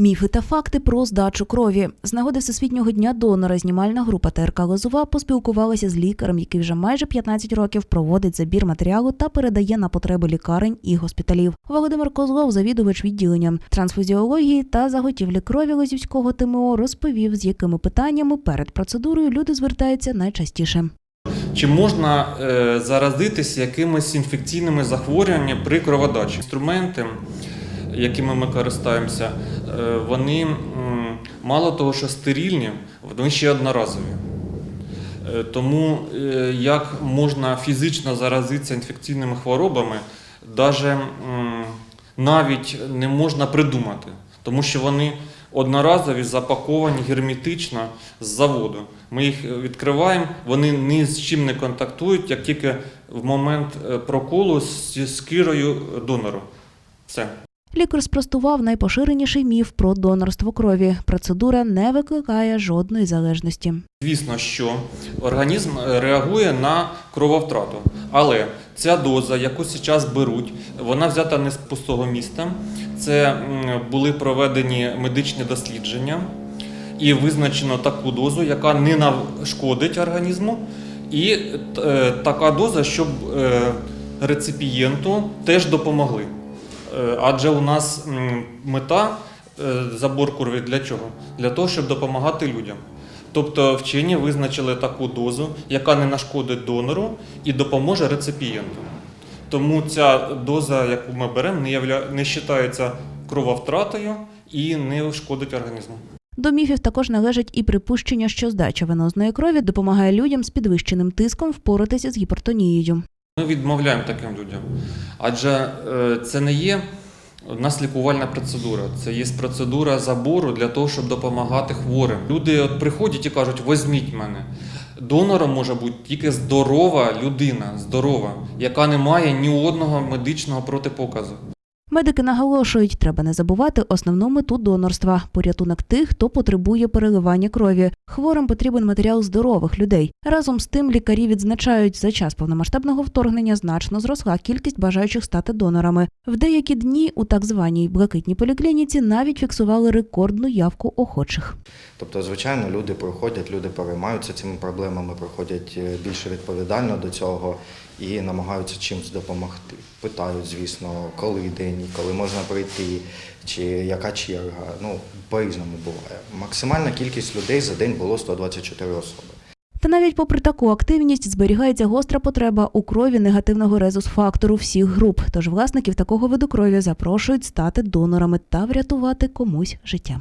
Міфи та факти про здачу крові. З нагоди Всесвітнього дня донора знімальна група ТРК Лозова поспілкувалася з лікарем, який вже майже 15 років проводить забір матеріалу та передає на потреби лікарень і госпіталів. Володимир Козлов, завідувач відділення трансфузіології та заготівлі крові Лозівського ТМО, розповів, з якими питаннями перед процедурою люди звертаються найчастіше. Чи можна е, заразитись якимись інфекційними захворюваннями при кроводачі? Інструменти, якими ми користуємося, е, вони мало того, що стерильні, вони ще одноразові. Е, Тому е, як можна фізично заразитися інфекційними хворобами, навіть не можна придумати, тому що вони одноразові, запаковані герметично з заводу. Ми їх відкриваємо, вони ні з чим не контактують, як тільки в момент проколу з кірою донору. Все. Лікар спростував найпоширеніший міф про донорство крові. Процедура не викликає жодної залежності. Звісно, що організм е, реагує на крововтрату, але ця доза, яку зараз беруть, вона взята не з пустого міста. Це були проведені медичні дослідження і визначено таку дозу, яка не нашкодить організму, і е, така доза, щоб е, реципієнту теж допомогли. Е, Адже у нас мета е, забор крові для чого? Для того, щоб допомагати людям. Тобто вчені визначили таку дозу, яка не нашкодить донору і допоможе реципієнту. Тому ця доза, яку ми беремо, не, явля... не вважається крововтратою і не шкодить організму. До міфів також належить і припущення, що здача венозної крові допомагає людям з підвищеним тиском впоратися з гіпертонією. Ми відмовляємо таким людям. Адже е, це не є у нас лікувальна процедура, це є процедура забору для того, щоб допомагати хворим. Люди от приходять і кажуть, візьміть мене. Донором може бути тільки здорова людина, здорова, яка не має ні одного медичного протипоказу. Медики наголошують, треба не забувати основну мету донорства порятунок тих, хто потребує переливання крові. Хворим потрібен матеріал здорових людей. Разом з тим лікарі відзначають, за час повномасштабного вторгнення значно зросла кількість бажаючих стати донорами. В деякі дні у так званій блакитній поліклініці навіть фіксували рекордну явку охочих. Тобто, звичайно, люди проходять, люди переймаються цими проблемами, проходять е, більш відповідально до цього і намагаються чимось допомогти. Питають, звісно, коли день, коли можна прийти, чи яка черга. Ну, по-різному буває. Максимальна кількість людей за день було 124 особи. Та навіть попри таку активність зберігається гостра потреба у крові негативного резус-фактору всіх груп. Тож власників такого виду крові запрошують стати донорами та врятувати комусь життя.